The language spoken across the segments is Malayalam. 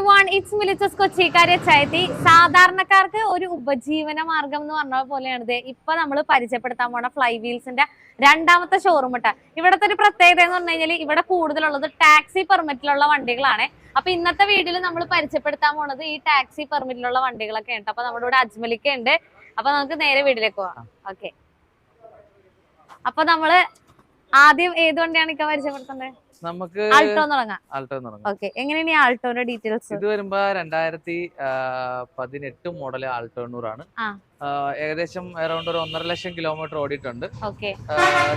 എവറി വൺ ഇറ്റ്സ് മിലിച്ചസ് കൊച്ചിക്കാരെ ചായത്തി സാധാരണക്കാർക്ക് ഒരു ഉപജീവന മാർഗം എന്ന് പറഞ്ഞ പോലെയാണ് ഇത് ഇപ്പൊ നമ്മൾ പരിചയപ്പെടുത്താൻ പോണ ഫ്ലൈ വീൽസിന്റെ രണ്ടാമത്തെ ഷോറൂം ഇട്ട ഇവിടത്തെ ഒരു പ്രത്യേകത എന്ന് പറഞ്ഞു കഴിഞ്ഞാൽ ഇവിടെ കൂടുതലുള്ളത് ടാക്സി പെർമിറ്റിലുള്ള വണ്ടികളാണ്. അപ്പൊ ഇന്നത്തെ വീഡിയോയിൽ നമ്മൾ പരിചയപ്പെടുത്താൻ പോണത് ഈ ടാക്സി പെർമിറ്റിലുള്ള വണ്ടികളൊക്കെ ഉണ്ട്. അപ്പൊ നമ്മുടെ ഇവിടെ അജ്മലിക്ക ഉണ്ട്. അപ്പൊ നമുക്ക് നേരെ വീട്ടിലേക്ക് പോവാം. ഓക്കെ അപ്പൊ നമ്മൾ ആദ്യം ഏത് വണ്ടിയാണ് ഇക്ക പരിചയപ്പെടുത്തുന്നത് നമുക്ക് ആൾട്ടോ തുടങ്ങാം. ആൾട്ടോ തുടങ്ങാം. ഓക്കെ എങ്ങനെയാണ് ഈ ആൾട്ടോന്റെ ഡീറ്റെയിൽസ്? ഇത് വരുമ്പോ രണ്ടായിരത്തി പതിനെട്ട് മോഡൽ ആൾട്ടോ എണ്ണൂറാണ് ആ. ആ, ഏകദേശം അറൌണ്ട് ഒരു ഒന്നര ലക്ഷം കിലോമീറ്റർ ഓടിയിട്ടുണ്ട്.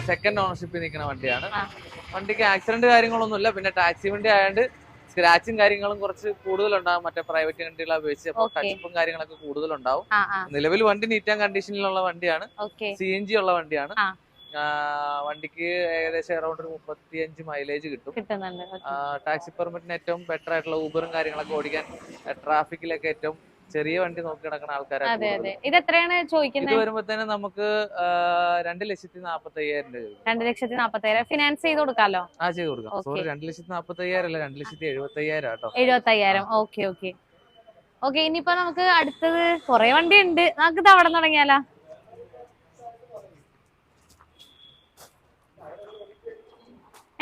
സെക്കൻഡ് ഓണർഷിപ്പിൽ നിൽക്കുന്ന വണ്ടിയാണ്. വണ്ടിക്ക് ആക്സിഡന്റ് കാര്യങ്ങളൊന്നും ഇല്ല പിന്നെ ടാക്സി വണ്ടി ആയതുകൊണ്ട് സ്ക്രാച്ചും കാര്യങ്ങളും കുറച്ച് കൂടുതലുണ്ടാവും. മറ്റേ പ്രൈവറ്റ് വണ്ടികളെ അപേക്ഷിച്ച് അപ്പൊ. ടച്ചപ്പും കാര്യങ്ങളൊക്കെ കൂടുതലുണ്ടാവും. നിലവിൽ വണ്ടി നീറ്റ് ആൻഡ് കണ്ടീഷനിലുള്ള വണ്ടിയാണ്. സി എൻ ജി ഉള്ള വണ്ടിയാണ്. വണ്ടിക്ക് ഏകദേശം അറൌണ്ട് ഒരു മുപ്പത്തി അഞ്ച് മൈലേജ് കിട്ടും. ടാക്സി പെർമിറ്റിന് ഏറ്റവും ബെറ്റർ ആയിട്ടുള്ള ഊബറും കാര്യങ്ങളൊക്കെ ഓടിക്കാൻ ട്രാഫിക്കിലൊക്കെ ഏറ്റവും ചെറിയ വണ്ടി നോക്കി നടക്കുന്ന ആൾക്കാരാണ് ഇത് വരുമ്പോഴത്തേനും നമുക്ക് രണ്ട് ലക്ഷത്തി നാപ്പത്തി അയ്യായിരം രൂപ. രണ്ട് ലക്ഷത്തി നാപ്പത്തി ഫിനാൻസ് ചെയ്ത് കൊടുക്കാലോ? ആ ചെയ്ത് കൊടുക്കാം. സോറി രണ്ട് ലക്ഷത്തി നാപ്പത്തി അയ്യായിരം അല്ല രണ്ട് ലക്ഷത്തി എഴുപത്തി അയ്യായിരം കേട്ടോ എഴുപത്തി അയ്യായിരം ഓക്കെ ഓക്കെ ഓക്കെ ഇനിയിപ്പോ നമുക്ക് അടുത്തത് കൊറേ വണ്ടി ഉണ്ട് നമുക്ക് ഇത് അവിടെ തുടങ്ങിയാലോ?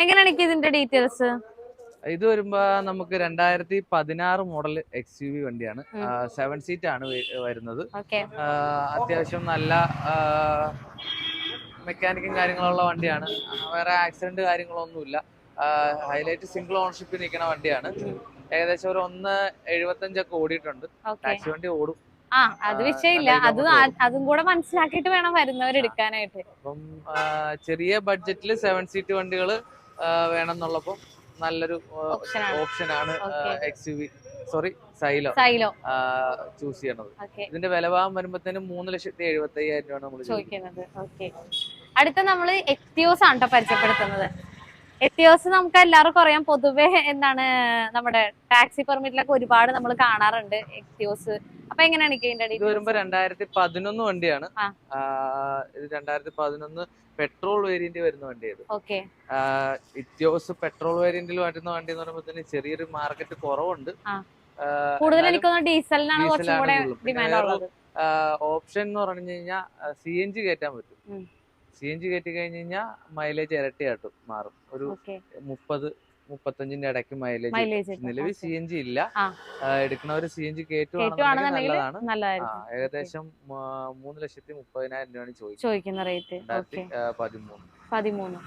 എങ്ങനെയാണ് എനിക്ക് ഇതിന്റെ ഡീറ്റെയിൽസ് ഇത് വരുമ്പോ നമുക്ക് രണ്ടായിരത്തി പതിനാറ് മോഡൽ എക്സ് യു വി വണ്ടിയാണ്. സെവൻ സീറ്റ് ആണ് വരുന്നത്. അത്യാവശ്യം നല്ല മെക്കാനിക്കും കാര്യങ്ങളുള്ള വണ്ടിയാണ്. വേറെ ആക്സിഡന്റ് കാര്യങ്ങളൊന്നുമില്ല. ഹൈലൈറ്റ് സിംഗിൾ ഓണർഷിപ്പിൽ നിൽക്കുന്ന വണ്ടിയാണ്. ഏകദേശം ഒരു ഒന്ന് എഴുപത്തഞ്ചൊക്കെ ഓടിയിട്ടുണ്ട്. ടാക്സി വണ്ടി ഓടും. ആ അത് വിഷയമില്ല. അത് അതും കൂടെ മനസ്സിലാക്കിയിട്ട് വേണം വരുന്നവരെടുക്കാനായിട്ട്. അപ്പം ചെറിയ ബഡ്ജറ്റിൽ സെവൻ സീറ്റ് വണ്ടികൾ വേണം എന്നുള്ളപ്പോൾ നല്ലൊരു ഓപ്ഷനാണ് X U V sorry Xylo Xylo choose ചെയ്യണത്. ഇതിന്റെ വില ഭാഗം വരുമ്പോഴത്തേനും മൂന്ന് ലക്ഷത്തി എഴുപത്തി അയ്യായിരം രൂപയാണ് നമ്മൾ ചോദിക്കുന്നത്. അടുത്ത നമ്മൾ എക്സ്യൂസ് ആണ് പരിചയപ്പെടുത്തുന്നത്. എത്തിയോസ് നമുക്ക് എല്ലാവർക്കും അറിയാം പൊതുവെ എന്താണ് നമ്മുടെ ടാക്സി പെർമിറ്റിലൊക്കെ ഒരുപാട് നമ്മൾ കാണാറുണ്ട് എത്തിയോസ്. അപ്പൊ എങ്ങനെയാണ് ഇത് വരുമ്പോ രണ്ടായിരത്തി പതിനൊന്ന് വണ്ടിയാണ്. ഇത് രണ്ടായിരത്തി പതിനൊന്ന് പെട്രോൾ വേരിയന്റ് വരുന്ന വണ്ടിയത്. ഓക്കെ. ഇത്യോസ് പെട്രോൾ വേരിയന്റിൽ വരുന്ന വണ്ടി എന്ന് പറയുമ്പോൾ തന്നെ ചെറിയൊരു മാർക്കറ്റ് കുറവുണ്ട്. ആ. ആ, കൂടുതൽ എന്നാലും എനിക്കൊന്ന് ഡീസലിനാണ് കുറച്ചും കൂടെ ഡിമാൻഡ് ഉള്ളത്. ഓപ്ഷൻ എന്ന് പറഞ്ഞു കഴിഞ്ഞാൽ സി എൻ ജി കയറ്റാൻ പറ്റും. സി എൻ ജി കയറ്റി കഴിഞ്ഞ് കഴിഞ്ഞാൽ മൈലേജ് ഇരട്ടിയായിട്ടും മാറും. ഒരു മുപ്പത് മുപ്പത്തഞ്ചിന്റെ ഇടയ്ക്ക് മൈലേജ് നിലവിൽ സി എൻ ജി ഇല്ല. എടുക്കുന്നവര് സി എൻ ജി കയറ്റുവാണെന്നുണ്ടെങ്കിൽ നല്ലതാണ്. ഏകദേശം മൂന്ന് ലക്ഷത്തി മുപ്പതിനായിരം രൂപയാണ് ചോദിക്കുന്നത്. പതിമൂന്ന്. പതിമൂന്ന്.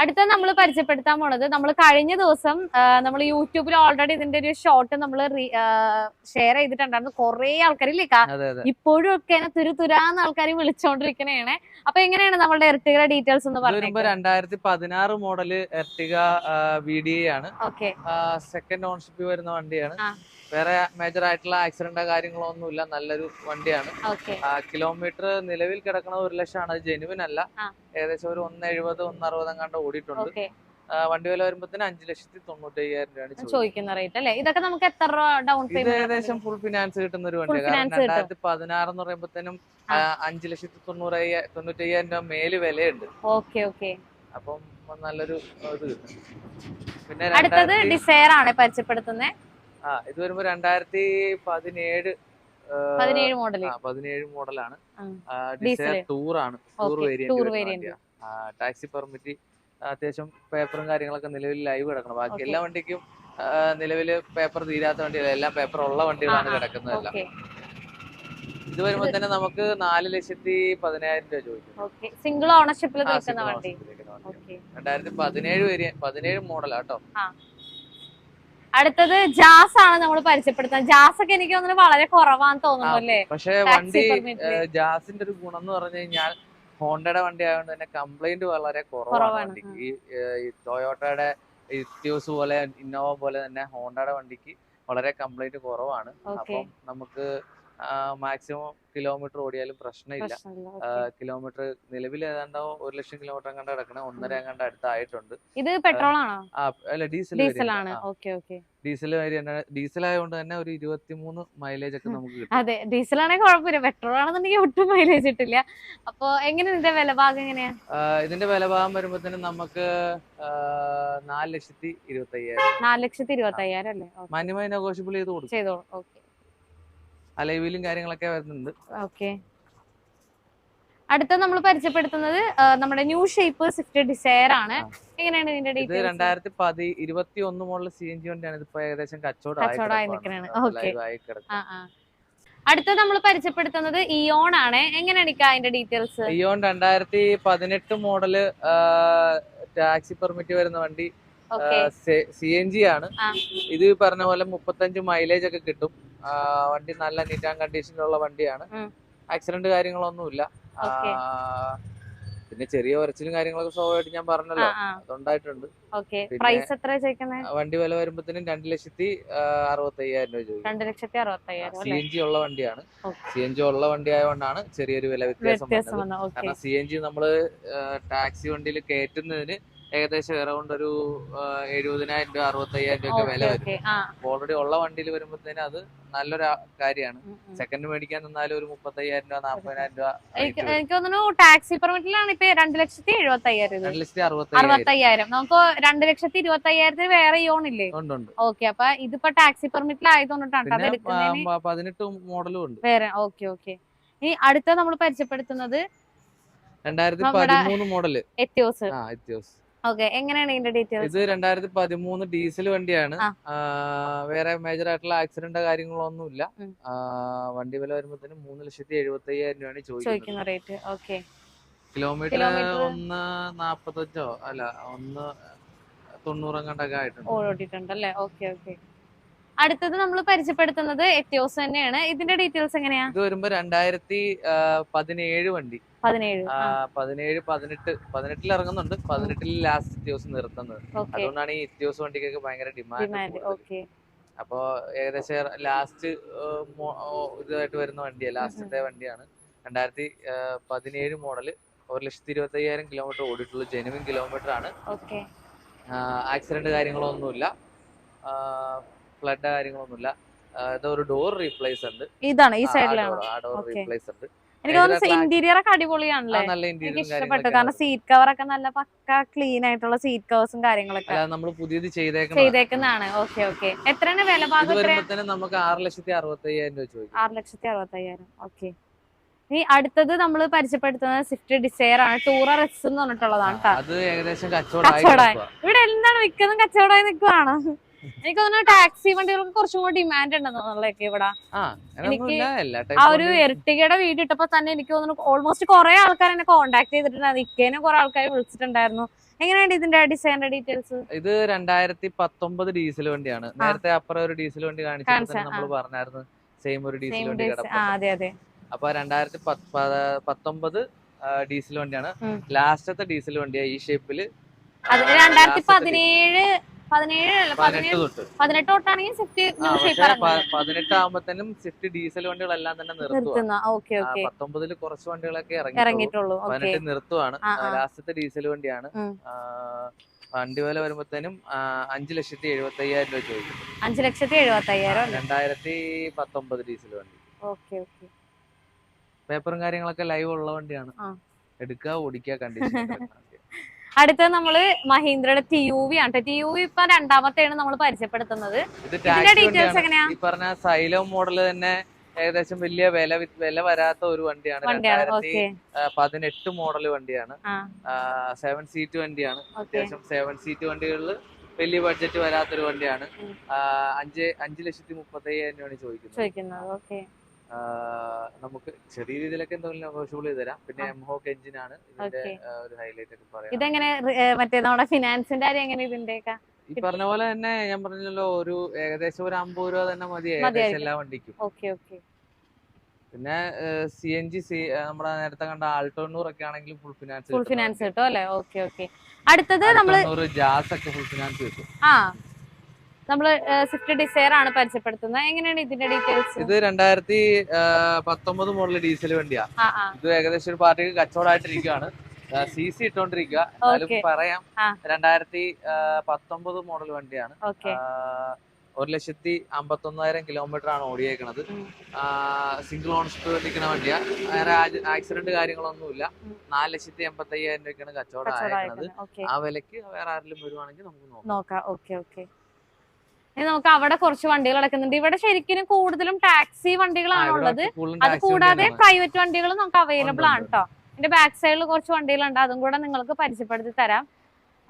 അടുത്ത നമ്മൾ പരിചയപ്പെടുത്താൻ പോണത് നമ്മൾ കഴിഞ്ഞ ദിവസം നമ്മൾ യൂട്യൂബിൽ ഓൾറെഡി ഇതിന്റെ ഒരു ഷോർട്ട് നമ്മൾ ഷെയർ ചെയ്തിട്ടുണ്ടായിരുന്നു. കുറെ അതെ ഇപ്പോഴും ഒക്കെ തുരു തുരാന്ന് ആൾക്കാർ വിളിച്ചോണ്ടിരിക്കണേണ്. അപ്പൊ എങ്ങനെയാണ് നമ്മളുടെ എർട്ടികയുടെ ഡീറ്റെയിൽസ് എന്ന് പറഞ്ഞു രണ്ടായിരത്തി പതിനാറ് മോഡൽ എർട്ടിക വി ഡി ആണ്. ഓക്കെ. സെക്കൻഡ് ഓൺഷിപ്പ് വരുന്ന വണ്ടിയാണ്. വേറെ മേജർ ആയിട്ടുള്ള ആക്സിഡന്റോ കാര്യങ്ങളോ ഒന്നുമില്ല. നല്ലൊരു വണ്ടിയാണ്. കിലോമീറ്റർ നിലവിൽ കിടക്കണ ഒരു ലക്ഷമാണ്. അത് ജെനുവിൻ അല്ല. ഏകദേശം ഒരു ഒന്ന് എഴുപത് ഒന്ന് അറുപത് എങ്ങാണ്ട് ഓടിയിട്ടുണ്ട് വണ്ടി വില വരുമ്പോഴത്തേന് അഞ്ചു ലക്ഷത്തി തൊണ്ണൂറ്റി അയ്യായിരം രൂപയാണ് ചോദിക്കുന്ന റേറ്റ് അല്ലേ? ഇതൊക്കെ നമുക്ക് എത്ര രൂപ ഡൗൺ പേയ്മെന്റ് ഏകദേശം ഫുൾ ഫിനാൻസ് കിട്ടുന്ന ഒരു വണ്ടി കാരണം രണ്ടായിരത്തി പതിനാറ് എന്ന് പറയുമ്പോഴത്തേനും അഞ്ചു ലക്ഷത്തി തൊണ്ണൂറ് തൊണ്ണൂറ്റി അയ്യായിരം രൂപ മേൽ വിലയുണ്ട്. Okay okay. അപ്പം നല്ലൊരു ഇത് കിട്ടും. പിന്നെ അടുത്തത് ഡിസയർ ആണ് പരിചയപ്പെടുത്തുന്നത് ആ ഇത് വരുമ്പോ രണ്ടായിരത്തി പതിനേഴ് പതിനേഴ് മോഡൽ പതിനേഴ് മോഡലാണ്. ടൂർ ആണ് ടൂർ വേരിയന്റ് ടാക്സി പെർമിറ്റ് അത്യാവശ്യം പേപ്പറും കാര്യങ്ങളൊക്കെ നിലവിൽ ലൈവ് കിടക്കണം. ബാക്കി. എല്ലാ വണ്ടിക്കും നിലവിൽ പേപ്പർ തീരാത്ത വണ്ടികളല്ല. എല്ലാം പേപ്പർ ഉള്ള വണ്ടികളാണ്. കിടക്കുന്നതെല്ലാം ഇത് വരുമ്പോ തന്നെ നമുക്ക് നാല് ലക്ഷത്തി പതിനായിരം രൂപ ചോദിക്കും. സിംഗിൾ ഓണർഷിപ്പിൽ രണ്ടായിരത്തി പതിനേഴ് വരെ പതിനേഴ് മോഡലാട്ടോ അടുത്തത് ജാസ് ആണ് നമ്മൾ പരിചയപ്പെടുത്തുന്നത്. ജാസ് ഒക്കെ എനിക്ക് തോന്നുന്നു വളരെ കുറവാന്ന് തോന്നുന്നു അല്ലേ? പക്ഷേ വണ്ടി ജാസിന്റെ ഒരു ഗുണം എന്ന് പറഞ്ഞു കഴിഞ്ഞാൽ ഹോണ്ടയുടെ വണ്ടി ആയതുകൊണ്ട് തന്നെ കംപ്ലൈന്റ് വളരെ കുറവാണ് ഈ ടൊയോട്ടയുടെ ഇത്യൂസ് പോലെ ഇന്നോവ പോലെ തന്നെ ഹോണ്ടയുടെ വണ്ടിക്ക് വളരെ കംപ്ലൈന്റ് കുറവാണ്. അപ്പം നമുക്ക് മാക്സിമം കിലോമീറ്റർ ഓടിയാലും പ്രശ്നമില്ല. കിലോമീറ്റർ നിലവിൽ ഏതാണ്ടോ ഒരു ലക്ഷം കിലോമീറ്റർ കണ്ട കിടക്കണ ഒന്നര എങ്ങാണ്ട് അടുത്തായിട്ടുണ്ട്. ഇത് പെട്രോൾ ആണോ അല്ല ഡീസൽ ഓക്കെ ഡീസൽ ഡീസൽ ആയതുകൊണ്ട് തന്നെ ഒരു ഇരുപത്തിമൂന്ന് മൈലേജ് ഒക്കെ നമുക്ക് കിട്ടും. അതെ ഡീസൽ ആണെങ്കിൽ കുഴപ്പമില്ല. പെട്രോൾ ആണെന്നുണ്ടെങ്കിൽ ഒട്ടും മൈലേജ് കിട്ടില്ല. അപ്പൊ എങ്ങനെ ഇതിന്റെ വില ഭാഗം എങ്ങനെയാ? ഇതിന്റെ വില ഭാഗം വരുമ്പോഴത്തേനും നമുക്ക് നാല് ലക്ഷത്തി ഇരുപത്തി അയ്യായിരം നാല് ലക്ഷത്തി ഇരുപത്തി അയ്യായിരം അല്ലേ. മാന്യമായി നെഗോഷ്യബിൾ ചെയ്ത് കൊടുക്കും. ചെയ്തോളൂ. ഓക്കെ. അലൈവിലും കാര്യങ്ങളൊക്കെ വരുന്നുണ്ട്. ഓക്കെ. അടുത്ത നമ്മൾ പരിചയപ്പെടുത്തുന്നത് നമ്മുടെ ന്യൂ ഷേപ്പ് സ്വിഫ്റ്റ് ഡിസയർ ആണ്. എങ്ങനെയാണ് ഇതിന്റെ ഇത് ഡീറ്റെയിൽസ് രണ്ടായിരത്തി പതി ഇരുപത്തി ഒന്ന് മോഡൽ സി എൻ ജി വണ്ടിയാണ് ഇതിപ്പോ ഏകദേശം കച്ചവടമായി അടുത്ത നമ്മൾ പരിചയപ്പെടുത്തുന്നത് ഇയോൺ ആണ്. എങ്ങനെയാണ് അതിന്റെ ഡീറ്റെയിൽസ് ഇയോൺ രണ്ടായിരത്തി പതിനെട്ട് മോഡൽ ടാക്സി പെർമിറ്റ് വരുന്ന വണ്ടി സി എൻ ജി ആണ്. ഇത് പറഞ്ഞ പോലെ മുപ്പത്തഞ്ച് മൈലേജ് ഒക്കെ കിട്ടും. വണ്ടി നല്ല നീറ്റ് ആൻഡ് കണ്ടീഷനിലുള്ള വണ്ടിയാണ്. ആക്സിഡന്റ് കാര്യങ്ങളൊന്നുമില്ല. പിന്നെ ചെറിയ ഉരച്ചിലും കാര്യങ്ങളൊക്കെ സ്വാഭാവികമായിട്ട് ഞാൻ പറഞ്ഞല്ലോ. അതുണ്ടായിട്ടുണ്ട്. പ്രൈസ് എത്ര വണ്ടി വില വരുമ്പോഴത്തേനും രണ്ട് ലക്ഷത്തി അറുപത്തി അയ്യായിരം രൂപ ചോദിക്കും. രണ്ട് ലക്ഷത്തി അറുപത്തി അയ്യായിരം സി എൻ ജി ഉള്ള വണ്ടിയാണ്. സി എൻ ജി ഉള്ള വണ്ടി ആയതുകൊണ്ടാണ് ചെറിയൊരു വില വ്യത്യാസം കാരണം സി എൻ ജി നമ്മൾ ടാക്സി വണ്ടിയിൽ കയറ്റുന്നതിന് ഏകദേശം എറൗണ്ട് ഒരു എഴുപതിനായിരം രൂപ അറുപത്തയ്യായിരം രൂപ വില വരും. ഓൾറെഡി ഉള്ള വണ്ടിയിൽ വരുമ്പോഴത്തേന് അത് നല്ലൊരു കാര്യമാണ്. സെക്കൻഡ് മേടിക്കാൻ നിന്നാലും ഒരു മുപ്പത്തയ്യായിരം രൂപ നാപ്പതിനായിരം രൂപ എനിക്ക് തോന്നുന്നു ടാക്സി പെർമിറ്റിലാണ് ഇപ്പൊ രണ്ട് ലക്ഷത്തി എഴുപത്തയ്യായിരം രണ്ട് ലക്ഷത്തി അറുപത്തയ്യായിരം. നമുക്ക് രണ്ട് ലക്ഷത്തി ഇരുപത്തി അയ്യായിരത്തിന് വേറെ ഇയോൺ ഇല്ലേ? ഓക്കെ അപ്പൊ ഇതിപ്പോ ടാക്സി പെർമിറ്റിലായതുകൊണ്ടാണ് അത് പിന്നെ എടുക്കുന്നതിന് പ- പതിനെട്ട് മോഡലും ഉണ്ട്. വേറെ ഓക്കെ ഓക്കെ ഇനി അടുത്ത നമ്മൾ പരിചയപ്പെടുത്തുന്നത് രണ്ടായിരത്തി പതിമൂന്ന് മോഡൽ എത്തിയോസ്. ആ എത്തിയോസ്. ഓക്കെ എങ്ങനെയാണ് ഇതിന്റെ ഡീറ്റെയിൽസ് ഇത് രണ്ടായിരത്തി പതിമൂന്ന് ഡീസൽ വണ്ടിയാണ്. വേറെ മേജർ ആയിട്ടുള്ള ആക്സിഡന്റ് കാര്യങ്ങളൊന്നുമില്ല. ഒന്നും ഇല്ല വണ്ടി വില വരുമ്പോ മൂന്ന് ലക്ഷത്തി എഴുപത്തി അയ്യായിരം രൂപയാണ് ചോദിക്കുന്നത്. ചോദിക്കുന്ന റേറ്റ് ഓക്കെ. കിലോമീറ്റർ ഒന്ന് നാപ്പത്തഞ്ചോ? അല്ല ഒന്ന് തൊണ്ണൂറ് കണ്ടൊക്കെ ആയിട്ടുണ്ട്. ഓടിയിട്ടുണ്ട് അല്ലേ? Okay okay. അടുത്തത് നമ്മൾ പരിചയപ്പെടുത്തുന്നത് എത്തിയോസ് തന്നെയാണ്. ഇതിന്റെ ഡീറ്റെയിൽസ് എങ്ങനെയാ? ഇത് വരുമ്പോ രണ്ടായിരത്തി പതിനേഴ് വണ്ടി. പതിനേഴ്. പതിനേഴ് പതിനെട്ട് പതിനെട്ടിൽ ഇറങ്ങുന്നുണ്ട്. പതിനെട്ടിൽ ലാസ്റ്റ് എത്തിയോസ് നിർത്തുന്നത്. അതുകൊണ്ടാണ് ഈ എത്തിയോസ് വണ്ടിക്കൊക്കെ ഭയങ്കര ഡിമാൻഡ് ഓക്കെ. അപ്പോ ഏകദേശം ലാസ്റ്റ് ഇതായിട്ട് വരുന്ന വണ്ടിയാണ് ലാസ്റ്റത്തെ വണ്ടിയാണ്. രണ്ടായിരത്തി പതിനേഴ് മോഡൽ ഒരു ലക്ഷത്തി ഇരുപത്തി അയ്യായിരം കിലോമീറ്റർ ഓടിയിട്ടുള്ളൂ ജെനുവിൻ കിലോമീറ്റർ ആണ് ആക്സിഡന്റ് കാര്യങ്ങളൊന്നുമില്ല. ഫ്ലഡ് കാര്യങ്ങളൊന്നുമില്ല. ആ, ഇതൊരു ഡോർ റീപ്ലേസ് ഉണ്ട്. ഇതാണ് ഈ സൈഡിലാണ് ആ ഡോർ. റീപ്ലേസ് ഉണ്ട്. എനിക്ക് തോന്നുന്നു ഇന്റീരിയർ ഒക്കെ അടിപൊളിയാണല്ലേ? എനിക്ക് ഇഷ്ടപ്പെട്ടു. കാരണം സീറ്റ് കവർ ഒക്കെ നല്ല പക്ക ക്ലീൻ ആയിട്ടുള്ള സീറ്റ് കവേഴ്സും കാര്യങ്ങളൊക്കെ നമ്മൾ പുതിയത് ചെയ്തേക്കുന്നതാണ്. ഓക്കെ ഓക്കെ എത്രയാണ് വില ഭാഗം നമുക്ക് ആറ് ലക്ഷത്തി അറുപത്തി അയ്യായിരം രൂപ ചോദിക്കും. ആറ് ലക്ഷത്തി അറുപത്തി അയ്യായിരം ഓക്കെ ഇനി അടുത്തത് നമ്മൾ പരിചയപ്പെടുത്തുന്നത് സ്വിഫ്റ്റ് ഡിസൈർ ആണ്. ടൂറർ എസ് എന്ന് പറഞ്ഞിട്ടുള്ളതാണ് കേട്ടോ അത് ഏകദേശം. ഇവിടെ എന്താണ് മിക്കതും കച്ചവടമായി നിൽക്കുവാണ് എനിക്ക് തോന്നുന്നു ടാക്സി വണ്ടികൾക്ക് കുറച്ചും കൂടി ഡിമാൻഡ് ഉണ്ടെന്ന് ഇവിടെ? എനിക്ക് ആ ഒരു എർട്ടികയുടെ വീട് ഇട്ടപ്പോ തന്നെ എനിക്ക് തോന്നുന്നു ഓൾമോസ്റ്റ് കുറെ ആൾക്കാർ എന്നെ കോൺടാക്ട് ചെയ്തിട്ടുണ്ടായിരുന്നു ഇക്കേനെ കുറെ ആൾക്കാർ വിളിച്ചിട്ടുണ്ടായിരുന്നു. എങ്ങനെയാണ് ഇതിന്റെ ഡിസൈനിന്റെ ഡീറ്റെയിൽസ് ഇത് രണ്ടായിരത്തി പത്തൊമ്പത് ഡീസൽ വണ്ടിയാണ് നേരത്തെ അപ്പുറം ഒരു ഡീസൽ വണ്ടി കാണിച്ചു നമ്മൾ പറഞ്ഞായിരുന്നു സെയിം ഒരു ഡീസൽ വണ്ടി അതെ അതെ. അപ്പൊ രണ്ടായിരത്തി പത്തൊമ്പത് ഡീസൽ വണ്ടിയാണ്. ലാസ്റ്റത്തെ ഡീസൽ വണ്ടിയാണ് ഈ ഷേപ്പിൽ രണ്ടായിരത്തി പതിനേഴ് പതിനേഴ് അല്ല പതിനെട്ട് പതിനേഴ് തൊട്ട്. പതിനെട്ട് തൊട്ടാണെങ്കിൽ സ്വിഫ്റ്റ് ന്യൂ ഷേപ്പ് പതിനെട്ട് സ്വിഫ്റ്റ് ഡീസൽ വണ്ടികളെല്ലാം തന്നെ നിർത്തുന്ന. Okay okay. പത്തൊമ്പതിൽ കുറച്ച് വണ്ടികളൊക്കെ ഇറങ്ങി ഇറങ്ങിയിട്ടുള്ളൂ. പതിനെട്ട് നിർത്തുവാണ്. ലാസ്റ്റത്തെ ഡീസൽ വണ്ടിയാണ്. വണ്ടി വില വരുമ്പോഴത്തേനും അഞ്ചു ലക്ഷത്തി എഴുപത്തി അയ്യായിരം രൂപ ചോദിക്കും. അഞ്ചു ലക്ഷത്തി എഴുപത്തി അയ്യായിരം രണ്ടായിരത്തി പത്തൊമ്പത് ഡീസൽ വണ്ടി. Okay okay. പേപ്പറും കാര്യങ്ങളൊക്കെ ലൈവ് ഉള്ള വണ്ടിയാണ്. എടുക്കുക ഓടിക്കുക കണ്ടീഷൻ അടുത്തത് നമ്മൾ മഹീന്ദ്രയുടെ ടി യു വി ആണ് ടി യു വി ഇപ്പൊ രണ്ടാമത്തെയാണ് നമ്മൾ പരിചയപ്പെടുത്തുന്നത്. ഇതിന്റെ ഡീറ്റെയിൽസ് എങ്ങനെയാ? പറഞ്ഞ സൈലോ മോഡൽ തന്നെ ഏകദേശം വലിയ വില വില വരാത്ത ഒരു വണ്ടിയാണ്. രണ്ടായിരത്തി പതിനെട്ട് മോഡൽ വണ്ടിയാണ്. സെവൻ സീറ്റ് വണ്ടിയാണ്. അത്യാവശ്യം സെവൻ സീറ്റ് വണ്ടികളിൽ വലിയ ബഡ്ജറ്റ് വരാത്തൊരു വണ്ടിയാണ്. അഞ്ച് അഞ്ച് ലക്ഷത്തി മുപ്പത്തി അയ്യായിരം രൂപയാണ് ചോദിക്കുന്നത്. നമുക്ക് ചെറിയ രീതിയിലൊക്കെ എന്തെങ്കിലും നെഗോഷ്യബിൾ ചെയ്ത് തരാം. പിന്നെ. എം ഹോക്ക് എഞ്ചിനാണ് ഇതിന്റെ ഒരു ഹൈലൈറ്റ് ഒക്കെ പറയാം ഇതെങ്ങനെ റി- ഏ, മറ്റേ നമ്മുടെ ഫിനാൻസിന്റെ കാര്യം എങ്ങനെ ഈ പറഞ്ഞ പോലെ തന്നെ ഞാൻ പറഞ്ഞല്ലോ ഒരു ഏകദേശം ഒരു അമ്പത് രൂപ തന്നെ മതി ഏകദേശം എല്ലാ വണ്ടിക്കും. പിന്നെ സി എൻ ജി സി നമ്മുടെ നേരത്തെ കണ്ട ആൾട്ടോണ്ണൂർ ഒക്കെ ആണെങ്കിലും ഫുൾ ഫിനാൻസ് ഫുൾ ഫിനാൻസ് കിട്ടും അല്ലേ? Okay okay. അടുത്തത് നമ്മൾ ജാസ് ഒക്കെ ഫുൾ ഫിനാൻസ് കിട്ടും. ആ. നമ്മൾ സ്വിഫ്റ്റ് ഡിസയർ ആണ് പരിചയപ്പെടുത്തുന്നത്. എങ്ങനെയാണ് ഇതിന്റെ ഡീറ്റെയിൽസ് ഇത് രണ്ടായിരത്തി പത്തൊമ്പത് മോഡൽ ഡീസൽ വണ്ടിയാ. ഇത് ഏകദേശം ഒരു പാർട്ടിക്ക് കച്ചവടമായിട്ടിരിക്കുകയാണ് സി സി ഇട്ടോണ്ടിരിക്കുക എന്നാലും. പറയാം. രണ്ടായിരത്തി പത്തൊമ്പത് മോഡൽ വണ്ടിയാണ്. ഒരു ലക്ഷത്തി അമ്പത്തൊന്നായിരം കിലോമീറ്റർ ആണ് ഓടിയേക്കണത്. സിംഗിൾ ഓണർഷിപ്പ് നിൽക്കുന്ന വണ്ടിയാ. വേറെ ആക്സിഡന്റ് കാര്യങ്ങളൊന്നുമില്ല. നാല് ലക്ഷത്തി എൺപത്തി അയ്യായിരം രൂപയ്ക്കാണ് കച്ചവടം ആയേക്കണത്. ആ വിലക്ക് വേറെ ആരെങ്കിലും വരുവാണെങ്കിൽ നമുക്ക് നോക്കാം നോക്കാം ഓക്കെ ഓക്കെ ഇനി നമുക്ക് അവിടെ കുറച്ച് വണ്ടികൾ കിടക്കുന്നുണ്ട് ഇവിടെ ശരിക്കും കൂടുതലും ടാക്സി വണ്ടികളാണ് ഉള്ളത് അത് കൂടാതെ പ്രൈവറ്റ് വണ്ടികൾ നമുക്ക് അവൈലബിൾ ആണ് കേട്ടോ ഇതിന്റെ ബാക്ക് സൈഡിൽ കുറച്ച് വണ്ടികളുണ്ട്. അതും കൂടെ നിങ്ങൾക്ക് പരിചയപ്പെടുത്തി തരാം.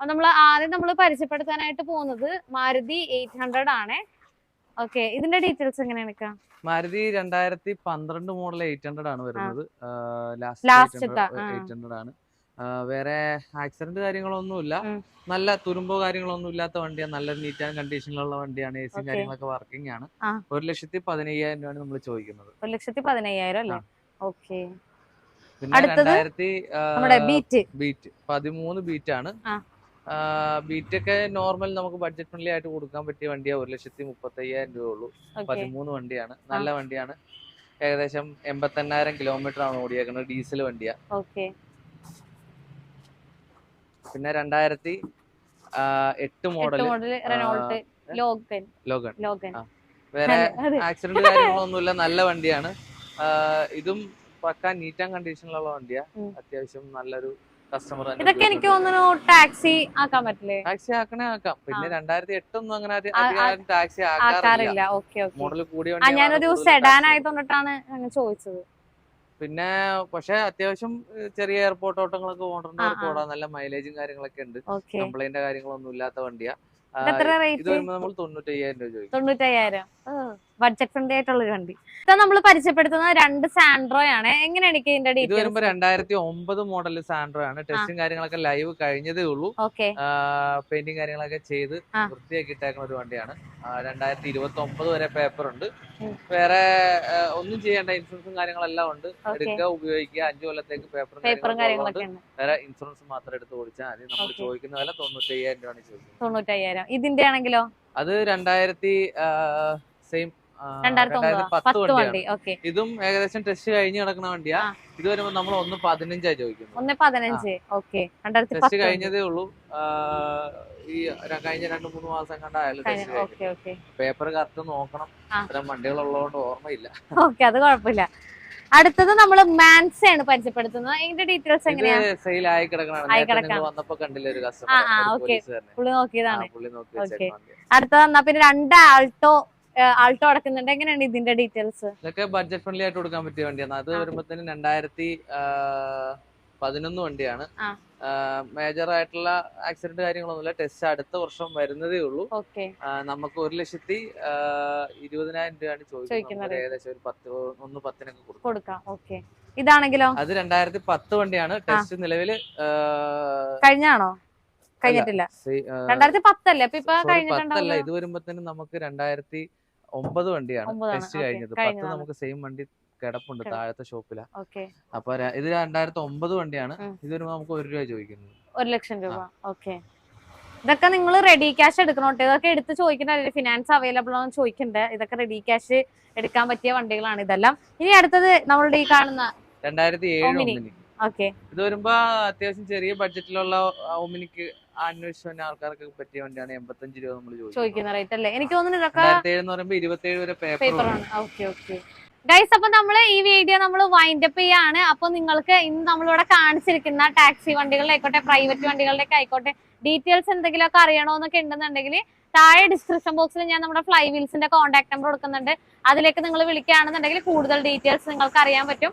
നമ്മൾ ആദ്യം നമ്മൾ പരിചയപ്പെടുത്താനായിട്ട് പോകുന്നത് മാരുതി എയ്റ്റ് ഹൺഡ്രഡ് ആണ്. ഓക്കെ ഇതിന്റെ ഡീറ്റെയിൽസ് എങ്ങനെയാണ്? മാരുതി രണ്ടായിരത്തി പന്ത്രണ്ട് മോഡൽ എയ്റ്റ് ഹൺഡ്രഡ് ആണ് വരുന്നത്. ലാസ്റ്റ്. എയ്റ്റ് ഹൺഡ്രഡ് ആണ്. വേറെ ആക്സിഡന്റ് കാര്യങ്ങളൊന്നുമില്ല. നല്ല തുരുമ്പോ കാര്യങ്ങളൊന്നും ഇല്ലാത്ത വണ്ടിയാണ് നല്ല നീറ്റ് ആൻഡ് കണ്ടീഷനിലുള്ള വണ്ടിയാണ്. എ സിയും കാര്യങ്ങളൊക്കെ വർക്കിംഗ് ആണ്. ഒരു ലക്ഷത്തി പതിനയ്യായിരം രൂപയാണ് നമ്മൾ ചോദിക്കുന്നത്. ഒരു ലക്ഷത്തി പതിനയ്യായിരം അല്ലേ? ഓക്കെ പിന്നെ രണ്ടായിരത്തി ബീറ്റ് പതിമൂന്ന് ബീറ്റ് ആണ്. ബീറ്റ് ഒക്കെ നോർമൽ നമുക്ക് ബഡ്ജറ്റ് ഫ്രണ്ട്ലി ആയിട്ട് കൊടുക്കാൻ പറ്റിയ വണ്ടിയാണ് ഒരു ലക്ഷത്തി മുപ്പത്തി അയ്യായിരം രൂപ ഉള്ളൂ പതിമൂന്ന് വണ്ടിയാണ്. നല്ല വണ്ടിയാണ്. ഏകദേശം എൺപത്തെണ്ണായിരം കിലോമീറ്റർ ആണ് ഓടിയേക്കുന്നത്. ഡീസൽ വണ്ടിയാ. ഓക്കെ പിന്നെ രണ്ടായിരത്തി എട്ട് മോഡൽ ലോഗൻ. ലോഗൻ. വേറെ ആക്സിഡന്റ് കാര്യങ്ങളൊന്നുമില്ല നല്ല വണ്ടിയാണ്. ഇതും പക്കാ നീറ്റ് ആൻഡ് കണ്ടീഷനിലുള്ള വണ്ടിയാ അത്യാവശ്യം നല്ലൊരു കസ്റ്റമർ ഇതൊക്കെ എനിക്ക് തോന്നുന്നു ടാക്സി ആക്കാൻ പറ്റില്ലേ? ടാക്സി ആക്കണേ ആക്കാം. പിന്നെ. രണ്ടായിരത്തി എട്ടൊന്നും അങ്ങനെ ടാക്സി ആക്കാറില്ല. മോഡൽ വണ്ടികളാണ് ഞാനൊരു സെഡാൻ. ആയതുകൊണ്ടിട്ടാണ് ചോദിച്ചത്. പിന്നെ പക്ഷെ അത്യാവശ്യം ചെറിയ എയർപോർട്ട് ഓട്ടങ്ങളൊക്കെ ആ, ഓടേണ്ടവർക്ക് ആ. ഓടാം നല്ല മൈലേജും കാര്യങ്ങളൊക്കെ ഉണ്ട്. കംപ്ലൈന്റ് കാര്യങ്ങളൊന്നും ഇല്ലാത്ത വണ്ടിയാ. ഇത് വരുമ്പോ നമ്മൾ തൊണ്ണൂറ്റയ്യായിരം രൂപ ചോദിക്കും. തൊണ്ണൂറ്റയ്യായിരം. ബഡ്ജറ്റ് ഫ്രണ്ട്ലി ആയിട്ടുള്ള ഒരു വണ്ടി. ഇപ്പൊ നമ്മൾ പരിചയപ്പെടുത്തുന്ന രണ്ട് സാൻഡ്രോ ആണ് എങ്ങനെയാണ് എനിക്ക് ഇതിന്റെ രണ്ടായിരത്തി ഒമ്പത് മോഡൽ സാൻഡ്രോ ആണ്. ടെസ്റ്റും കാര്യങ്ങളൊക്കെ ലൈവ് കഴിഞ്ഞതേ ഉള്ളൂ. ഓക്കെ പെയിന്റിങ് കാര്യങ്ങളൊക്കെ ചെയ്ത്. വൃത്തിയാക്കി ഇട്ടേക്കുന്ന ഒരു വണ്ടിയാണ്. രണ്ടായിരത്തി ഇരുപത്തി ഒമ്പത് വരെ പേപ്പർ ഉണ്ട്. വേറെ ഒന്നും ചെയ്യേണ്ട ഇൻഷുറൻസും കാര്യങ്ങളെല്ലാം ഉണ്ട്. എടുക്കുക ഉപയോഗിക്കുക അഞ്ചു കൊല്ലത്തേക്ക് പേപ്പറും പേപ്പറും കാര്യങ്ങളൊക്കെ ഉണ്ട് വേറെ ഇൻഷുറൻസ് മാത്രം എടുത്ത് ഓടിച്ചാൽ മതി. നമ്മൾ. ചോദിക്കുന്ന വില തൊണ്ണൂറ്റി അയ്യായിരം രൂപയാണ് ചോദിക്കുന്നത്. തൊണ്ണൂറ്റയ്യായിരം. ഇതിന്റെ ആണെങ്കിലോ? അത് രണ്ടായിരത്തി സെയിം രണ്ടായിരത്തി പത്ത് വണ്ടി ഓക്കെ ഇതും ഏകദേശം ടെസ്റ്റ് കഴിഞ്ഞ് കിടക്കുന്ന വണ്ടിയാ. ഇത് വരുമ്പോ നമ്മൾ ഒന്ന് പതിനഞ്ചാ ചോദിക്കുന്നത്. ഒന്ന് പതിനഞ്ച് ഓക്കെ രണ്ടായിരത്തി ടെസ്റ്റ് കഴിഞ്ഞതേ ഉള്ളൂ. ഈ കഴിഞ്ഞ രണ്ടു മൂന്ന് മാസം കണ്ടായാലും ടെസ്റ്റ് പേപ്പർ കറക്റ്റ് നോക്കണം. ഇത്തരം വണ്ടികൾ ഉള്ളതുകൊണ്ട് ഓർമ്മയില്ല. ഓക്കെ അത് കുഴപ്പമില്ല. അടുത്തത് നമ്മൾ മാൻസ് ആണ് പരിചയപ്പെടുത്തുന്നത്. അതിന്റെ ഡീറ്റെയിൽസ് എങ്ങനെയാണ് എങ്ങനെയാ? സെയിൽ ആയി കിടക്കാണ്. വന്നപ്പോ കണ്ടില്ല ഒരു കസ്റ്റമർ. പുള്ളി നോക്കിയതാണ്. അടുത്തത് എന്നാ പിന്നെ രണ്ട് ആൾട്ടോ ആൾട്ടോ അടക്കുന്നുണ്ട്. എങ്ങനെയാണ് ഇതിന്റെ ഡീറ്റെയിൽസ്? ഇതൊക്കെ ബഡ്ജറ്റ് ഫ്രണ്ട്ലി ആയിട്ട് കൊടുക്കാൻ പറ്റിയ വണ്ടിയാണ്. അത്. വരുമ്പോഴത്തേനും രണ്ടായിരത്തി പതിനൊന്ന് വണ്ടിയാണ്. മേജർ ആയിട്ടുള്ള ആക്സിഡന്റ് കാര്യങ്ങളൊന്നുമില്ല. ടെസ്റ്റ് അടുത്ത വർഷം വരുന്നതേ ഉള്ളൂ. നമുക്ക് ഒരു ലക്ഷത്തി ഇരുപതിനായിരം രൂപയാണ് ചോദിക്കുന്നത്. ഏകദേശം ഒരു പത്ത് ഒന്ന് പത്തിനൊക്കെ കൊടുക്കും. ഓക്കെ. ഇതാണെങ്കിലോ? അത് രണ്ടായിരത്തി പത്ത് വണ്ടിയാണ്. ടെസ്റ്റ് നിലവിൽ കഴിഞ്ഞാണോ? കഴിഞ്ഞിട്ടില്ല. രണ്ടായിരത്തി പത്തല്ലേ? ഇത് വരുമ്പോ നമുക്ക് രണ്ടായിരത്തി ഒമ്പത് വണ്ടിയാണ്. ടെസ്റ്റ് കഴിഞ്ഞത്. പത്ത്. നമുക്ക് സെയിം വണ്ടി കിടപ്പുണ്ട് താഴത്തെ ഷോപ്പിലാ. അപ്പൊ ഇത് രണ്ടായിരത്തി ഒമ്പത് വണ്ടിയാണ്. ഇത് വരുമ്പോ നമുക്ക് ഒരു രൂപ ചോദിക്കുന്നത് ഒരു ലക്ഷം രൂപ. ഓക്കെ. ഇതൊക്കെ നിങ്ങൾ റെഡി ക്യാഷ് എടുക്കണോട്ടെ ഇതൊക്കെ എടുത്ത് ചോദിക്കണ്ട ഫിനാൻസ് അവൈലബിൾ ആണെന്ന് ചോദിക്കണ്ടേ. ഇതൊക്കെ റെഡി ക്യാഷ് എടുക്കാൻ പറ്റിയ വണ്ടികളാണ് ഇതെല്ലാം. ഇനി അടുത്തത് നമ്മളുടെ ഈ കാണുന്ന രണ്ടായിരത്തി ഏഴ് ഇത് വരുമ്പോ അത്യാവശ്യം ചെറിയ ബഡ്ജറ്റിലുള്ള ഒമിനിക്ക് അന്വേഷിച്ച് ആൾക്കാർക്ക് പറ്റിയ വണ്ടിയാണ് എൺപത്തഞ്ച് രൂപ നമ്മൾ ചോദിക്കുന്നത് ചോദിക്കുന്ന റേറ്റ് അല്ലേ? എനിക്ക് തോന്നുന്നു ഇതൊക്കെ എന്ന് പറയുമ്പോ ഇരുപത്തിയേഴ് വരെ പേപ്പർ പേപ്പറാണ് ഓക്കെ ഓക്കെ. ഗൈസ് അപ്പൊ നമ്മൾ ഈ വീഡിയോ നമ്മൾ വൈൻഡ് അപ്പ് ചെയ്യാണ്. അപ്പൊ നിങ്ങൾക്ക് ഇന്ന് നമ്മളിവിടെ കാണിച്ചിരിക്കുന്ന ടാക്സി വണ്ടികളുടെ വണ്ടികളിലായിക്കോട്ടെ പ്രൈവറ്റ് വണ്ടികളിലേക്ക് ആയിക്കോട്ടെ ഡീറ്റെയിൽസ് എന്തെങ്കിലുമൊക്കെ അറിയണമെന്നൊക്കെ ഉണ്ടെന്നുണ്ടെങ്കിൽ താഴെ ഡിസ്ക്രിപ്ഷൻ ബോക്സിൽ ഞാൻ നമ്മുടെ ഫ്ലൈ വീൽസിന്റെ കോൺടാക്ട് നമ്പർ കൊടുക്കുന്നുണ്ട്. അതിലേക്ക് നിങ്ങൾ വിളിക്കുകയാണെന്നുണ്ടെങ്കിൽ കൂടുതൽ ഡീറ്റെയിൽസ് നിങ്ങൾക്ക് അറിയാൻ പറ്റും.